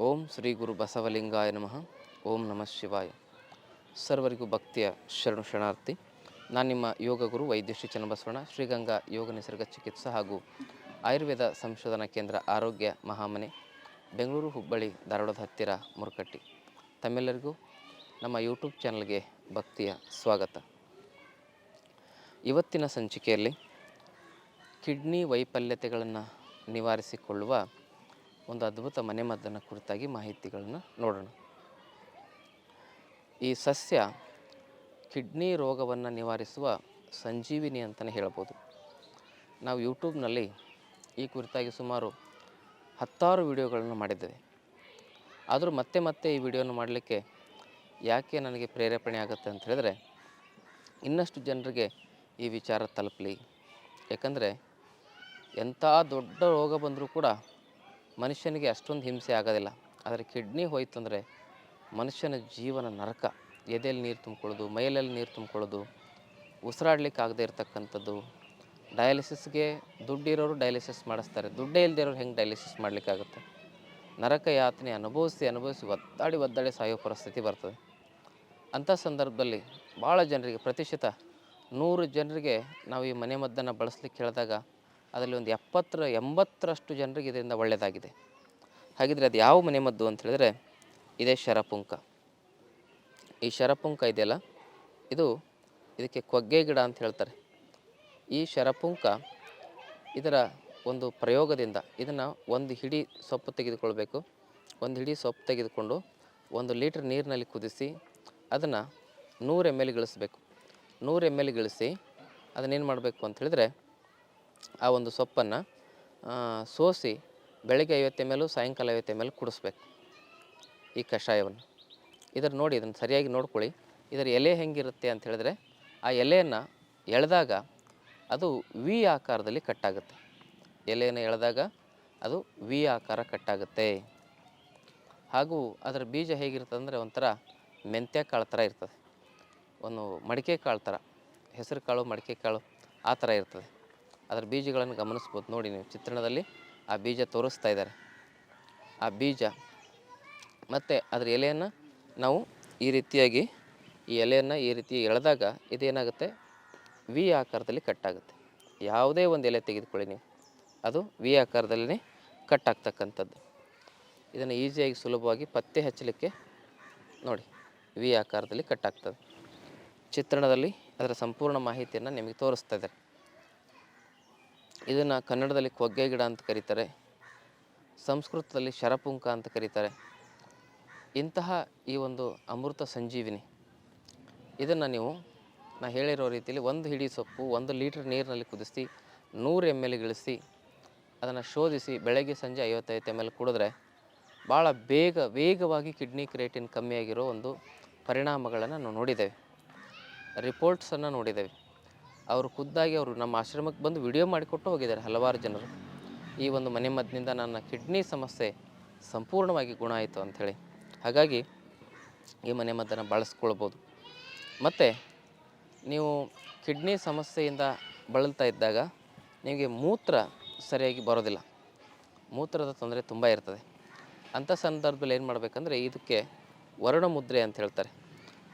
ಓಂ ಶ್ರೀ ಗುರು ಬಸವಲಿಂಗಾಯ ನಮಃ. ಓಂ ನಮಃ ಶಿವಾಯ. ಸರ್ವರಿಗೂ ಭಕ್ತಿಯ ಶರಣು ಶರಣಾರ್ಥಿ. ನಾನು ನಿಮ್ಮ ಯೋಗ ಗುರು ವೈದ್ಯ ಶ್ರೀ ಚನ್ನಬಸವಣ್ಣ, ಶ್ರೀಗಂಗಾ ಯೋಗ ನಿಸರ್ಗ ಚಿಕಿತ್ಸಾ ಹಾಗೂ ಆಯುರ್ವೇದ ಸಂಶೋಧನಾ ಕೇಂದ್ರ ಆರೋಗ್ಯ ಮಹಾಮನೆ, ಬೆಂಗಳೂರು ಹುಬ್ಬಳ್ಳಿ, ಧಾರವಾಡದ ಹತ್ತಿರ ಮುರುಕಟ್ಟಿ. ತಮ್ಮೆಲ್ಲರಿಗೂ ನಮ್ಮ ಯೂಟ್ಯೂಬ್ ಚಾನಲ್ಗೆ ಭಕ್ತಿಯ ಸ್ವಾಗತ. ಇವತ್ತಿನ ಸಂಚಿಕೆಯಲ್ಲಿ ಕಿಡ್ನಿ ವೈಫಲ್ಯತೆಗಳನ್ನು ನಿವಾರಿಸಿಕೊಳ್ಳುವ ಒಂದು ಅದ್ಭುತ ಮನೆಮದ್ದನ್ನು ಕುರಿತಾಗಿ ಮಾಹಿತಿಗಳನ್ನು ನೋಡೋಣ. ಈ ಸಸ್ಯ ಕಿಡ್ನಿ ರೋಗವನ್ನು ನಿವಾರಿಸುವ ಸಂಜೀವಿನಿ ಅಂತಲೇ ಹೇಳ್ಬೋದು. ನಾವು ಯೂಟ್ಯೂಬ್ನಲ್ಲಿ ಈ ಕುರಿತಾಗಿ ಸುಮಾರು ಹತ್ತಾರು ವಿಡಿಯೋಗಳನ್ನು ಮಾಡಿದ್ದೇವೆ. ಆದರೂ ಮತ್ತೆ ಮತ್ತೆ ಈ ವಿಡಿಯೋನ ಮಾಡಲಿಕ್ಕೆ ಯಾಕೆ ನನಗೆ ಪ್ರೇರೇಪಣೆ ಆಗುತ್ತೆ ಅಂತ ಹೇಳಿದ್ರೆ, ಇನ್ನಷ್ಟು ಜನರಿಗೆ ಈ ವಿಚಾರ ತಲುಪಲಿ. ಯಾಕಂದರೆ ಎಂಥ ದೊಡ್ಡ ರೋಗ ಬಂದರೂ ಕೂಡ ಮನುಷ್ಯನಿಗೆ ಅಷ್ಟೊಂದು ಹಿಂಸೆ ಆಗೋದಿಲ್ಲ. ಆದರೆ ಕಿಡ್ನಿ ಹೋಯ್ತು ಅಂದರೆ ಮನುಷ್ಯನ ಜೀವನ ನರಕ. ಎದೆಯಲ್ಲಿ ನೀರು ತುಂಬಿಕೊಳ್ಳೋದು ಮೈಯಲ್ಲಿ ನೀರು ತುಂಬಿಕೊಳ್ಳೋದು, ಉಸಿರಾಡ್ಲಿಕ್ಕೆ ಆಗದೆ ಇರತಕ್ಕಂಥದ್ದು. ಡಯಾಲಿಸಿಸ್ಗೆ ದುಡ್ಡಿರೋರು ಡಯಾಲಿಸಿಸ್ ಮಾಡಿಸ್ತಾರೆ. ದುಡ್ಡೇ ಇಲ್ಲದೆ ಇರೋರು ಹೆಂಗೆ ಡಯಾಲಿಸಿಸ್ ಮಾಡಲಿಕ್ಕಾಗುತ್ತೆ ನರಕ ಯಾತನೆ ಅನುಭವಿಸಿ ಅನುಭವಿಸಿ ಒದ್ದಾಡಿ ಒದ್ದಾಡಿ ಸಾಯೋ ಪರಿಸ್ಥಿತಿ ಬರ್ತದೆ. ಅಂಥ ಸಂದರ್ಭದಲ್ಲಿ ಭಾಳ ಜನರಿಗೆ ಪ್ರತಿಶತ ನೂರು ಜನರಿಗೆ ನಾವು ಈ ಮನೆಮದ್ದನ್ನು ಬಳಸಲಿಕ್ಕೆ ಹೇಳಿದಾಗ ಅದರಲ್ಲಿ ಒಂದು ಎಪ್ಪತ್ತರ, ಎಂಬತ್ತರಷ್ಟು ಜನರಿಗೆ ಇದರಿಂದ ಒಳ್ಳೆಯದಾಗಿದೆ. ಹಾಗಿದ್ರೆ ಅದು ಯಾವ ಮನೆಮದ್ದು ಅಂತ ಹೇಳಿದ್ರೆ, ಇದೇ ಶರಪುಂಕ. ಈ ಶರಪುಂಕ ಇದೆಯಲ್ಲ, ಇದು ಇದಕ್ಕೆ ಕೊಗ್ಗೆ ಗಿಡ ಅಂತ ಹೇಳ್ತಾರೆ. ಈ ಶರಪುಂಕ ಇದರ ಒಂದು ಪ್ರಯೋಗದಿಂದ ಇದನ್ನು ಒಂದು ಹಿಡಿ ಸೊಪ್ಪು ತೆಗೆದುಕೊಳ್ಬೇಕು. ಒಂದು ಹಿಡಿ ಸೊಪ್ಪು ತೆಗೆದುಕೊಂಡು ಒಂದು ಲೀಟ್ರ್ ನೀರಿನಲ್ಲಿ ಕುದಿಸಿ ಅದನ್ನು ನೂರು ಎಂ ಎಲ್ ಗಳಿಸ್ಬೇಕು ನೂರು ಎಂ ಎಲ್ ಗಳಿಸಿ ಅದನ್ನೇನು ಮಾಡಬೇಕು ಅಂತ ಹೇಳಿದ್ರೆ ಆ ಒಂದು ಸೊಪ್ಪನ್ನು ಸೋಸಿ ಬೆಳಗ್ಗೆ ಐವತ್ತು ಎಂ ಸಾಯಂಕಾಲ ಐವತ್ತು ಎಂ ಎಲ್ ಕುಡಿಸ್ಬೇಕು ಈ ಕಷಾಯವನ್ನು. ಇದರ ನೋಡಿ ಇದನ್ನು ಸರಿಯಾಗಿ ನೋಡ್ಕೊಳ್ಳಿ. ಇದರ ಎಲೆ ಹೆಂಗಿರುತ್ತೆ ಅಂತ ಹೇಳಿದ್ರೆ ಆ ಎಲೆಯನ್ನು ಎಳೆದಾಗ ಅದು ವಿ ಆಕಾರದಲ್ಲಿ ಕಟ್ಟಾಗುತ್ತೆ. ಎಲೆಯನ್ನು ಎಳೆದಾಗ ಅದು ವಿ ಆಕಾರ ಕಟ್ಟಾಗುತ್ತೆ. ಹಾಗೂ ಅದರ ಬೀಜ ಹೇಗಿರ್ತದೆ ಅಂದರೆ ಒಂಥರ ಮೆಂತ್ಯ ಕಾಳು ಥರ ಇರ್ತದೆ. ಒಂದು ಮಡಿಕೆ ಕಾಳು ಥರ ಹೆಸರು ಕಾಳು ಮಡಿಕೆ ಕಾಳು ಆ ಥರ ಇರ್ತದೆ. ಅದರ ಬೀಜಗಳನ್ನು ಗಮನಿಸ್ಬೋದು. ನೋಡಿ ನೀವು ಚಿತ್ರಣದಲ್ಲಿ ಆ ಬೀಜ ತೋರಿಸ್ತಾ ಇದ್ದಾರೆ. ಆ ಬೀಜ ಮತ್ತು ಅದರ ಎಲೆಯನ್ನು ನಾವು ಈ ರೀತಿಯಾಗಿ ಈ ಎಲೆಯನ್ನು ಈ ರೀತಿ ಎಳೆದಾಗ ಇದೇನಾಗುತ್ತೆ? ವಿ ಆಕಾರದಲ್ಲಿ ಕಟ್ಟಾಗುತ್ತೆ. ಯಾವುದೇ ಒಂದು ಎಲೆ ತೆಗೆದುಕೊಳ್ಳಿ ನೀವು. ಅದು ವಿ ಆಕಾರದಲ್ಲೇ ಕಟ್ಟಾಗ್ತಕ್ಕಂಥದ್ದು. ಇದನ್ನು ಈಸಿಯಾಗಿ ಸುಲಭವಾಗಿ ಪತ್ತೆ ಹಚ್ಚಲಿಕ್ಕೆ ನೋಡಿ ವಿ ಆಕಾರದಲ್ಲಿ ಕಟ್ಟಾಗ್ತದೆ. ಚಿತ್ರಣದಲ್ಲಿ ಅದರ ಸಂಪೂರ್ಣ ಮಾಹಿತಿಯನ್ನು ನಿಮಗೆ ತೋರಿಸ್ತಾ ಇದ್ದಾರೆ. ಇದನ್ನು ಕನ್ನಡದಲ್ಲಿ ಕೊಗ್ಗೆ ಗಿಡ ಅಂತ ಕರೀತಾರೆ. ಸಂಸ್ಕೃತದಲ್ಲಿ ಶರಪುಂಕ ಅಂತ ಕರೀತಾರೆ. ಇಂತಹ ಈ ಒಂದು ಅಮೃತ ಸಂಜೀವಿನಿ. ಇದನ್ನು ನೀವು, ನಾ ಹೇಳಿರೋ ರೀತಿಯಲ್ಲಿ ಒಂದು ಹಿಡಿ ಸೊಪ್ಪು, ಒಂದು ಲೀಟ್ರ್ ನೀರಿನಲ್ಲಿ ಕುದಿಸಿ, ನೂರು ಎಂ ಎಲ್ ಗಿಳಿಸಿ, ಅದನ್ನು ಶೋಧಿಸಿ, ಬೆಳಗ್ಗೆ ಸಂಜೆ ಐವತ್ತೈದು ಎಂ ಎಲ್ ಕುಡಿದ್ರೆ ಭಾಳ ಬೇಗ, ವೇಗವಾಗಿ ಕಿಡ್ನಿ ಕ್ರಿಯೇಟಿನ್ ಕಮ್ಮಿಯಾಗಿರೋ ಒಂದು ಪರಿಣಾಮಗಳನ್ನು ನಾವು ನೋಡಿದ್ದೇವೆ. ರಿಪೋರ್ಟ್ಸನ್ನು ನೋಡಿದ್ದೇವೆ. ಅವರು ಖುದ್ದಾಗಿ ಅವರು ನಮ್ಮ ಆಶ್ರಮಕ್ಕೆ ಬಂದು ವಿಡಿಯೋ ಮಾಡಿಕೊಟ್ಟು ಹೋಗಿದ್ದಾರೆ ಹಲವಾರು ಜನರು. ಈ ಒಂದು ಮನೆ ಮದ್ದಿನಿಂದ ನನ್ನ ಕಿಡ್ನಿ ಸಮಸ್ಯೆ ಸಂಪೂರ್ಣವಾಗಿ ಗುಣ ಆಯಿತು ಅಂಥೇಳಿ ಹಾಗಾಗಿ ಈ ಮನೆಮದ್ದನ್ನು ಬಳಸ್ಕೊಳ್ಬೋದು. ಮತ್ತು ನೀವು ಕಿಡ್ನಿ ಸಮಸ್ಯೆಯಿಂದ ಬಳಲ್ತಾ ಇದ್ದಾಗ ನಿಮಗೆ ಮೂತ್ರ ಸರಿಯಾಗಿ ಬರೋದಿಲ್ಲ. ಮೂತ್ರದ ತೊಂದರೆ ತುಂಬ ಇರ್ತದೆ. ಅಂಥ ಸಂದರ್ಭದಲ್ಲಿ ಏನು ಮಾಡಬೇಕಂದ್ರೆ ಇದಕ್ಕೆ ವರ್ಣ ಮುದ್ರೆ ಅಂತ ಹೇಳ್ತಾರೆ.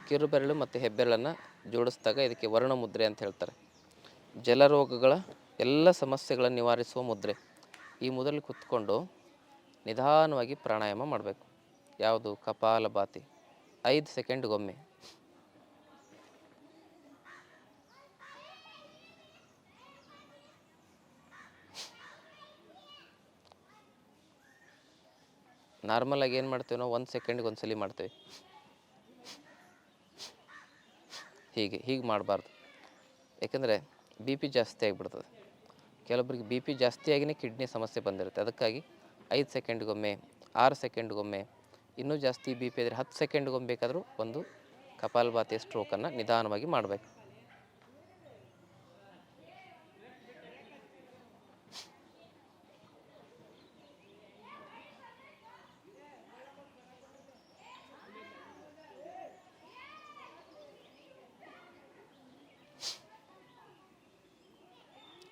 ಕಿರುಬೆರಳು ಮತ್ತು ಹೆಬ್ಬೆರಳನ್ನು ಜೋಡಿಸಿದಾಗ ಇದಕ್ಕೆ ವರ್ಣಮುದ್ರೆ ಅಂತ ಹೇಳ್ತಾರೆ. ಜಲರೋಗಗಳ ಎಲ್ಲ ಸಮಸ್ಯೆಗಳನ್ನು ನಿವಾರಿಸುವ ಮುದ್ರೆ. ಈ ಮುದ್ರೆಯಲ್ಲಿ ಕುತ್ಕೊಂಡು ನಿಧಾನವಾಗಿ ಪ್ರಾಣಾಯಾಮ ಮಾಡಬೇಕು. ಯಾವುದು? ಕಪಾಲಭಾತಿ ಐದು ಸೆಕೆಂಡ್ಗೊಮ್ಮೆ. ನಾರ್ಮಲಾಗಿ ಏನು ಮಾಡ್ತೀವಿ ನಾವು? ಒಂದು ಸೆಕೆಂಡ್ಗೆ ಒಂದು ಸಲ ಮಾಡ್ತೇವೆ. ಹೀಗೆ ಹೀಗೆ ಮಾಡಬಾರ್ದು. ಯಾಕಂದರೆ ಬಿ ಪಿ ಜಾಸ್ತಿ ಆಗಿಬಿಡ್ತದೆ. ಕೆಲವೊಬ್ಬರಿಗೆ ಬಿ ಪಿ ಜಾಸ್ತಿಯಾಗಿಯೇ ಕಿಡ್ನಿ ಸಮಸ್ಯೆ ಬಂದಿರುತ್ತೆ. ಅದಕ್ಕಾಗಿ ಐದು ಸೆಕೆಂಡ್ಗೊಮ್ಮೆ, ಆರು ಸೆಕೆಂಡ್ಗೊಮ್ಮೆ, ಇನ್ನೂ ಜಾಸ್ತಿ ಬಿ ಪಿ ಇದ್ದರೆ ಹತ್ತು ಸೆಕೆಂಡ್ಗೊಮ್ಮೆ ಬೇಕಾದರೂ ಒಂದು ಕಪಾಲಭಾತಿ ಸ್ಟ್ರೋಕನ್ನು ನಿಧಾನವಾಗಿ ಮಾಡಬೇಕು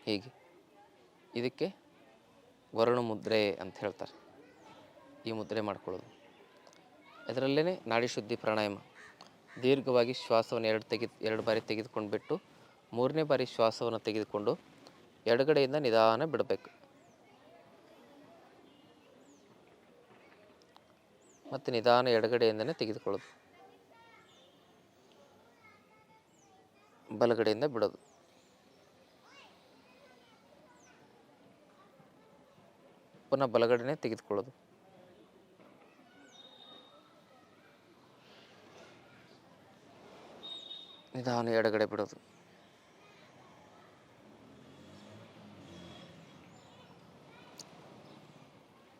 ಹೀಗೆ ಇದಕ್ಕೆ ವರುಣ ಮುದ್ರೆ ಅಂತ ಹೇಳ್ತಾರೆ. ಈ ಮುದ್ರೆ ಮಾಡ್ಕೊಳ್ಳೋದು. ಅದರಲ್ಲೇ ನಾಡಿ ಶುದ್ಧಿ ಪ್ರಾಣಾಯಾಮ. ದೀರ್ಘವಾಗಿ ಶ್ವಾಸವನ್ನು ಎರಡು ತೆಗೆದು, ಎರಡು ಬಾರಿ ತೆಗೆದುಕೊಂಡು ಬಿಟ್ಟು ಮೂರನೇ ಬಾರಿ ಶ್ವಾಸವನ್ನು ತೆಗೆದುಕೊಂಡು ಎಡಗಡೆಯಿಂದ ನಿಧಾನ ಬಿಡಬೇಕು. ಮತ್ತು ನಿಧಾನ ಎಡಗಡೆಯಿಂದನೇ ತೆಗೆದುಕೊಳ್ಳೋದು. ಬಲಗಡೆಯಿಂದ ಬಿಡೋದು. ಪುನಃ ಬಲಗಡೆನೆ ತೆಗೆದುಕೊಳ್ಳೋದು. ನಿಧಾನ ಎಡಗಡೆ ಬಿಡೋದು.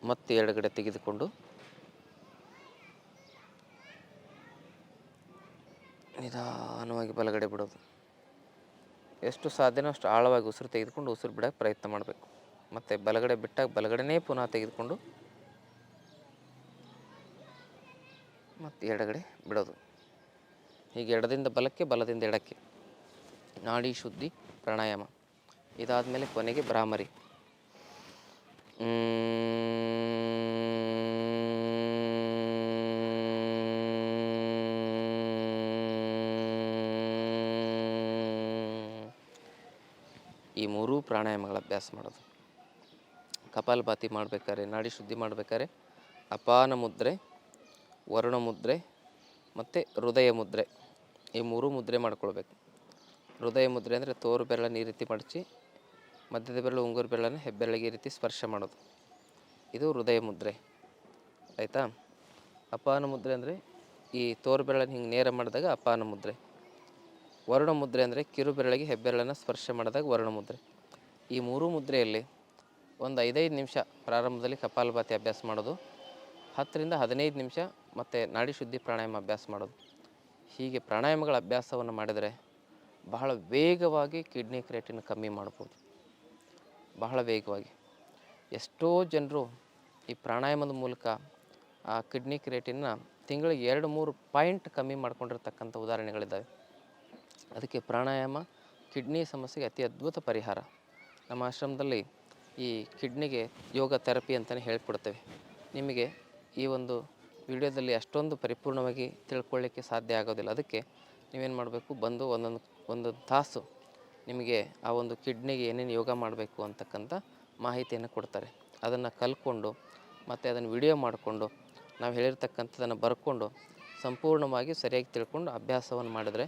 ಮತ್ತೆ ಎಡಗಡೆ ತೆಗೆದುಕೊಂಡು ನಿಧಾನವಾಗಿ ಬಲಗಡೆ ಬಿಡೋದು. ಎಷ್ಟು ಸಾಧ್ಯನೋ ಅಷ್ಟು ಆಳವಾಗಿ ಉಸಿರು ತೆಗೆದುಕೊಂಡು ಉಸಿರು ಬಿಡೋಕ್ಕೆ ಪ್ರಯತ್ನ ಮಾಡಬೇಕು. ಮತ್ತು ಬಲಗಡೆ ಬಿಟ್ಟಾಗ ಬಲಗಡೆನೇ ಪುನಃ ತೆಗೆದುಕೊಂಡು ಮತ್ತು ಎಡಗಡೆ ಬಿಡೋದು. ಹೀಗೆ ಎಡದಿಂದ ಬಲಕ್ಕೆ, ಬಲದಿಂದ ಎಡಕ್ಕೆ. ನಾಡಿ ಶುದ್ಧಿ, ಪ್ರಾಣಾಯಾಮ. ಇದಾದಮೇಲೆ ಕೊನೆಗೆ ಭ್ರಾಮರಿ. ಈ ಮೂರೂ ಪ್ರಾಣಾಯಾಮಗಳ ಅಭ್ಯಾಸ ಮಾಡೋದು. ಕಪಾಲಭಾತಿ ಮಾಡ್ಬೇಕಾದ್ರೆ ನಾಡಿ ಶುದ್ಧಿ ಮಾಡ್ಬೇಕಾದ್ರೆ ಅಪಾನ ಮುದ್ರೆ, ವರುಣ ಮುದ್ರೆ ಮತ್ತು ಹೃದಯ ಮುದ್ರೆ. ಈ ಮೂರು ಮುದ್ರೆ ಮಾಡ್ಕೊಳ್ಬೇಕು. ಹೃದಯ ಮುದ್ರೆ ಅಂದರೆ ತೋರು ಬೆರಳನ್ನು ಈ ರೀತಿ ಮಡಚಿ ಮಧ್ಯದ ಬೆರಳು, ಉಂಗುರು ಬೆರಳನ್ನು ಹೆಬ್ಬೆರಳಿಗೆ ಈ ರೀತಿ ಸ್ಪರ್ಶ ಮಾಡೋದು. ಇದು ಹೃದಯ ಮುದ್ರೆ. ಆಯಿತಾ? ಅಪಾನ ಮುದ್ರೆ ಅಂದರೆ ಈ ತೋರು ಬೆರಳನ್ನು ಹಿಂಗೆ ನೇರ ಮಾಡಿದಾಗ ಅಪಾನ ಮುದ್ರೆ. ವರುಣ ಮುದ್ರೆ ಅಂದರೆ ಕಿರು ಬೆರಳಿಗೆ ಹೆಬ್ಬೆರಳನ್ನು ಸ್ಪರ್ಶ ಮಾಡಿದಾಗ ವರುಣ ಮುದ್ರೆ. ಈ ಮೂರು ಮುದ್ರೆಯಲ್ಲಿ ಒಂದು ಐದೈದು ನಿಮಿಷ ಪ್ರಾರಂಭದಲ್ಲಿ ಕಪಾಲಭಾತಿ ಅಭ್ಯಾಸ ಮಾಡೋದು, ಹತ್ತರಿಂದ ಹದಿನೈದು ನಿಮಿಷ ಮತ್ತು ನಾಡಿ ಶುದ್ಧಿ ಪ್ರಾಣಾಯಾಮ ಅಭ್ಯಾಸ ಮಾಡೋದು. ಹೀಗೆ ಪ್ರಾಣಾಯಾಮಗಳ ಅಭ್ಯಾಸವನ್ನು ಮಾಡಿದರೆ ಬಹಳ ವೇಗವಾಗಿ ಕಿಡ್ನಿ ಕ್ರೇಟಿನ ಕಮ್ಮಿ ಮಾಡ್ಬೋದು. ಬಹಳ ವೇಗವಾಗಿ. ಎಷ್ಟೋ ಜನರು ಈ ಪ್ರಾಣಾಯಾಮದ ಮೂಲಕ ಆ ಕಿಡ್ನಿ ಕ್ರೇಟಿನ ತಿಂಗಳಿಗೆ ಎರಡು, ಮೂರು ಪಾಯಿಂಟ್ ಕಮ್ಮಿ ಮಾಡ್ಕೊಂಡಿರ್ತಕ್ಕಂಥ ಉದಾಹರಣೆಗಳಿದ್ದಾವೆ. ಅದಕ್ಕೆ ಪ್ರಾಣಾಯಾಮ ಕಿಡ್ನಿ ಸಮಸ್ಯೆಗೆ ಅತಿ ಅದ್ಭುತ ಪರಿಹಾರ. ನಮ್ಮ ಆಶ್ರಮದಲ್ಲಿ ಈ ಕಿಡ್ನಿಗೆ ಯೋಗ ಥೆರಪಿ ಅಂತಲೇ ಹೇಳ್ಕೊಡ್ತೇವೆ. ನಿಮಗೆ ಈ ಒಂದು ವಿಡಿಯೋದಲ್ಲಿ ಅಷ್ಟೊಂದು ಪರಿಪೂರ್ಣವಾಗಿ ತಿಳ್ಕೊಳ್ಳಿಕ್ಕೆ ಸಾಧ್ಯ ಆಗೋದಿಲ್ಲ. ಅದಕ್ಕೆ ನೀವೇನು ಮಾಡಬೇಕು? ಬಂದು ಒಂದೊಂದು ಒಂದೊಂದು ತಾಸು ನಿಮಗೆ ಆ ಒಂದು ಕಿಡ್ನಿಗೆ ಏನೇನು ಯೋಗ ಮಾಡಬೇಕು ಅಂತಕ್ಕಂಥ ಮಾಹಿತಿಯನ್ನು ಕೊಡ್ತಾರೆ. ಅದನ್ನು ಕಲ್ತ್ಕೊಂಡು ಮತ್ತು ಅದನ್ನು ವಿಡಿಯೋ ಮಾಡಿಕೊಂಡು ನಾವು ಹೇಳಿರ್ತಕ್ಕಂಥದ್ದನ್ನು ಬರ್ಕೊಂಡು ಸಂಪೂರ್ಣವಾಗಿ ಸರಿಯಾಗಿ ತಿಳ್ಕೊಂಡು ಅಭ್ಯಾಸವನ್ನು ಮಾಡಿದ್ರೆ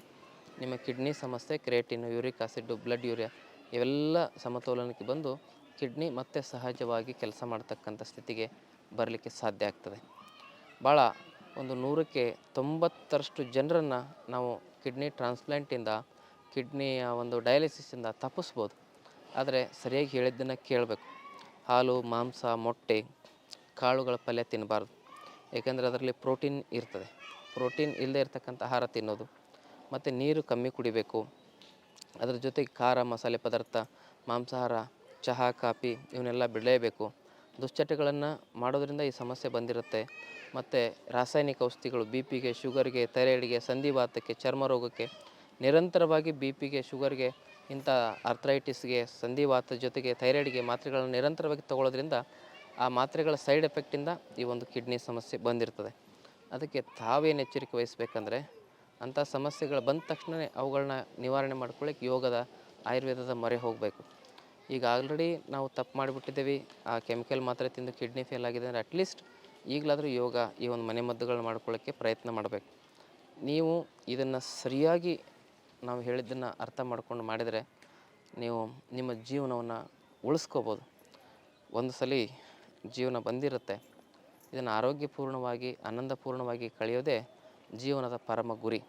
ನಿಮ್ಮ ಕಿಡ್ನಿ ಸಮಸ್ಯೆ, creatine, uric acid blood urea ಇವೆಲ್ಲ ಸಮತೋಲನಕ್ಕೆ ಬಂದು ಕಿಡ್ನಿ ಮತ್ತೆ ಸಹಜವಾಗಿ ಕೆಲಸ ಮಾಡ್ತಕ್ಕಂಥ ಸ್ಥಿತಿಗೆ ಬರಲಿಕ್ಕೆ ಸಾಧ್ಯ ಆಗ್ತದೆ. ಭಾಳ ಒಂದು ನೂರಕ್ಕೆ ತೊಂಬತ್ತರಷ್ಟು ಜನರನ್ನು ನಾವು ಕಿಡ್ನಿ ಟ್ರಾನ್ಸ್ಪ್ಲ್ಯಾಂಟಿಂದ ಕಿಡ್ನಿಯ ಒಂದು ಡಯಾಲಿಸಿಸಿಂದ ತಪ್ಪಿಸ್ಬೋದು. ಆದರೆ ಸರಿಯಾಗಿ ಹೇಳಿದ್ದನ್ನು ಕೇಳಬೇಕು. ಹಾಲು, ಮಾಂಸ, ಮೊಟ್ಟೆ, ಕಾಳುಗಳ ಪಲ್ಯ ತಿನ್ನಬಾರ್ದು ಏಕೆಂದರೆ ಅದರಲ್ಲಿ ಪ್ರೋಟೀನ್ ಇರ್ತದೆ. ಪ್ರೋಟೀನ್ ಇಲ್ಲದೆ ಇರತಕ್ಕಂಥ ಆಹಾರ ತಿನ್ನೋದು. ಮತ್ತು ನೀರು ಕಮ್ಮಿ ಕುಡಿಬೇಕು. ಅದರ ಜೊತೆಗೆ ಖಾರ, ಮಸಾಲೆ ಪದಾರ್ಥ, ಮಾಂಸಾಹಾರ ಚಹಾ, ಕಾಫಿ ಇವನ್ನೆಲ್ಲ ಬಿಡಲೇಬೇಕು. ದುಶ್ಚಟಗಳನ್ನು ಮಾಡೋದರಿಂದ ಈ ಸಮಸ್ಯೆ ಬಂದಿರುತ್ತೆ. ಮತ್ತು ರಾಸಾಯನಿಕ ಔಷಧಿಗಳು ಬಿ ಪಿಗೆ ಶುಗರ್ಗೆ, ಥೈರಾಯ್ಡ್ಗೆ, ಸಂಧಿವಾತಕ್ಕೆ, ಚರ್ಮ ರೋಗಕ್ಕೆ ನಿರಂತರವಾಗಿ ಬಿ ಪಿಗೆ ಶುಗರ್ಗೆ ಇಂಥ ಆರ್ಥ್ರೈಟಿಸ್ಗೆ, ಸಂಧಿವಾತ ಜೊತೆಗೆ ಥೈರಾಯ್ಡ್ಗೆ ಮಾತ್ರೆಗಳನ್ನು ನಿರಂತರವಾಗಿ ತಗೊಳ್ಳೋದ್ರಿಂದ ಆ ಮಾತ್ರೆಗಳ ಸೈಡ್ ಎಫೆಕ್ಟಿಂದ ಈ ಒಂದು ಕಿಡ್ನಿ ಸಮಸ್ಯೆ ಬಂದಿರ್ತದೆ. ಅದಕ್ಕೆ ತಾವೇನು ಎಚ್ಚರಿಕೆ ವಹಿಸ್ಬೇಕಂದ್ರೆ ಅಂಥ ಸಮಸ್ಯೆಗಳು ಬಂದ ತಕ್ಷಣವೇ ಅವುಗಳನ್ನ ನಿವಾರಣೆ ಮಾಡ್ಕೊಳ್ಳಿಕ್ಕೆ ಯೋಗದ ಆಯುರ್ವೇದದ ಮೊರೆ ಹೋಗಬೇಕು. ಈಗ ಆಲ್ರೆಡಿ ನಾವು ತಪ್ಪು ಮಾಡಿಬಿಟ್ಟಿದ್ದೀವಿ. ಆ ಕೆಮಿಕಲ್ ಮಾತ್ರೆ ತಿಂದು ಕಿಡ್ನಿ ಫೇಲ್ ಆಗಿದೆ ಅಂದರೆ ಅಟ್ಲೀಸ್ಟ್ ಈಗಲಾದರೂ ಯೋಗ ಈ ಒಂದು ಮನೆಮದ್ದುಗಳನ್ನ ಮಾಡ್ಕೊಳ್ಳೋಕ್ಕೆ ಪ್ರಯತ್ನ ಮಾಡಬೇಕು. ನೀವು ಇದನ್ನು ಸರಿಯಾಗಿ ನಾವು ಹೇಳಿದ್ದನ್ನು ಅರ್ಥ ಮಾಡ್ಕೊಂಡು ಮಾಡಿದರೆ ನೀವು ನಿಮ್ಮ ಜೀವನವನ್ನು ಉಳಿಸ್ಕೋಬೋದು. ಒಂದು ಸಲ ಜೀವನ ಬಂದಿರುತ್ತೆ. ಇದನ್ನು ಆರೋಗ್ಯಪೂರ್ಣವಾಗಿ, ಆನಂದಪೂರ್ಣವಾಗಿ ಕಳೆಯೋದೇ ಜೀವನದ ಪರಮ ಗುರಿ.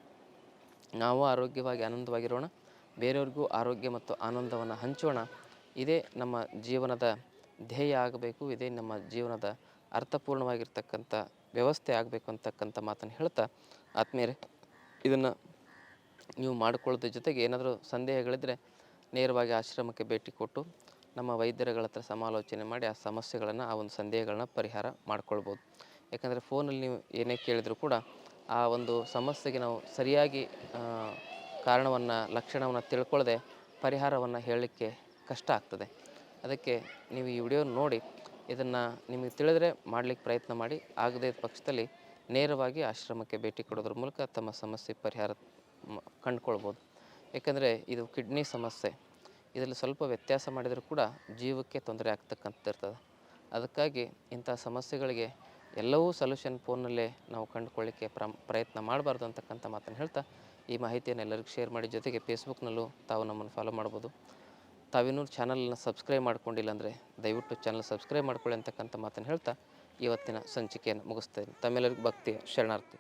ನಾವು ಆರೋಗ್ಯವಾಗಿ, ಆನಂದವಾಗಿರೋಣ. ಬೇರೆಯವ್ರಿಗೂ ಆರೋಗ್ಯ ಮತ್ತು ಆನಂದವನ್ನು ಹಂಚೋಣ. ಇದೇ ನಮ್ಮ ಜೀವನದ ಧ್ಯೇಯ ಆಗಬೇಕು, ಇದೇ ನಮ್ಮ ಜೀವನದ ಅರ್ಥಪೂರ್ಣವಾಗಿರ್ತಕ್ಕಂಥ ವ್ಯವಸ್ಥೆ ಆಗಬೇಕು ಅಂತಕ್ಕಂಥ ಮಾತನ್ನು ಹೇಳ್ತಾ ಆತ್ಮೀಯರೇ, ಇದನ್ನು ನೀವು ಮಾಡಿಕೊಳ್ಳೋದ್ರ ಜೊತೆಗೆ ಏನಾದರೂ ಸಂದೇಹಗಳಿದ್ದರೆ ನೇರವಾಗಿ ಆಶ್ರಮಕ್ಕೆ ಭೇಟಿ ಕೊಟ್ಟು ನಮ್ಮ ವೈದ್ಯರುಗಳ ಹತ್ರ ಸಮಾಲೋಚನೆ ಮಾಡಿ ಆ ಸಮಸ್ಯೆಗಳನ್ನು, ಆ ಒಂದು ಸಂದೇಹಗಳನ್ನ ಪರಿಹಾರ ಮಾಡ್ಕೊಳ್ಬೋದು. ಯಾಕಂದರೆ ಫೋನಲ್ಲಿ ನೀವು ಏನೇ ಕೇಳಿದರೂ ಕೂಡ ಆ ಒಂದು ಸಮಸ್ಯೆಗೆ ನಾವು ಸರಿಯಾಗಿ ಕಾರಣವನ್ನು, ಲಕ್ಷಣವನ್ನು ತಿಳ್ಕೊಳ್ಳದೆ ಪರಿಹಾರವನ್ನು ಹೇಳಲಿಕ್ಕೆ ಕಷ್ಟ ಆಗ್ತದೆ. ಅದಕ್ಕೆ ನೀವು ಈ ವಿಡಿಯೋ ನೋಡಿ, ಇದನ್ನು ನಿಮಗೆ ತಿಳಿದರೆ ಮಾಡಲಿಕ್ಕೆ ಪ್ರಯತ್ನ ಮಾಡಿ, ಆಗದೇ ಪಕ್ಷದಲ್ಲಿ ನೇರವಾಗಿ ಆಶ್ರಮಕ್ಕೆ ಭೇಟಿ ಕೊಡೋದ್ರ ಮೂಲಕ ತಮ್ಮ ಸಮಸ್ಯೆ ಪರಿಹಾರ ಕಂಡುಕೊಳ್ಬೋದು. ಏಕೆಂದರೆ ಇದು ಕಿಡ್ನಿ ಸಮಸ್ಯೆ. ಇದರಲ್ಲಿ ಸ್ವಲ್ಪ ವ್ಯತ್ಯಾಸ ಮಾಡಿದರೂ ಕೂಡ ಜೀವಕ್ಕೆ ತೊಂದರೆ ಆಗ್ತಕ್ಕಂಥದ್ದು ಅದಕ್ಕಾಗಿ ಇಂಥ ಸಮಸ್ಯೆಗಳಿಗೆ ಎಲ್ಲವೂ ಸೊಲ್ಯೂಷನ್ ಫೋನ್ನಲ್ಲೇ ನಾವು ಕಂಡುಕೊಳ್ಳಿಕ್ಕೆ ಪ್ರಯತ್ನ ಮಾಡಬಾರ್ದು ಅಂತಕ್ಕಂಥ ಮಾತನ್ನು ಹೇಳ್ತಾ, ಈ ಮಾಹಿತಿಯನ್ನು ಎಲ್ಲರಿಗೂ ಶೇರ್ ಮಾಡಿ, ಜೊತೆಗೆ ಫೇಸ್ಬುಕ್ನಲ್ಲೂ ತಾವು ನಮ್ಮನ್ನು ಫಾಲೋ ಮಾಡ್ಬೋದು. ತಾವಿನ್ನೂ ಚಾನಲ್ನ ಸಬ್ಸ್ಕ್ರೈಬ್ ಮಾಡ್ಕೊಂಡಿಲ್ಲ ಅಂದರೆ ದಯವಿಟ್ಟು ಚಾನಲ್ ಸಬ್ಸ್ಕ್ರೈಬ್ ಮಾಡ್ಕೊಳ್ಳಿ ಅಂತಕ್ಕಂಥ ಮಾತನ್ನು ಹೇಳ್ತಾ ಇವತ್ತಿನ ಸಂಚಿಕೆಯನ್ನು ಮುಗಿಸ್ತೇನೆ. ತಮ್ಮೆಲ್ಲರಿಗೂ ಭಕ್ತಿಯ ಶರಣಾರ್ಥಿ.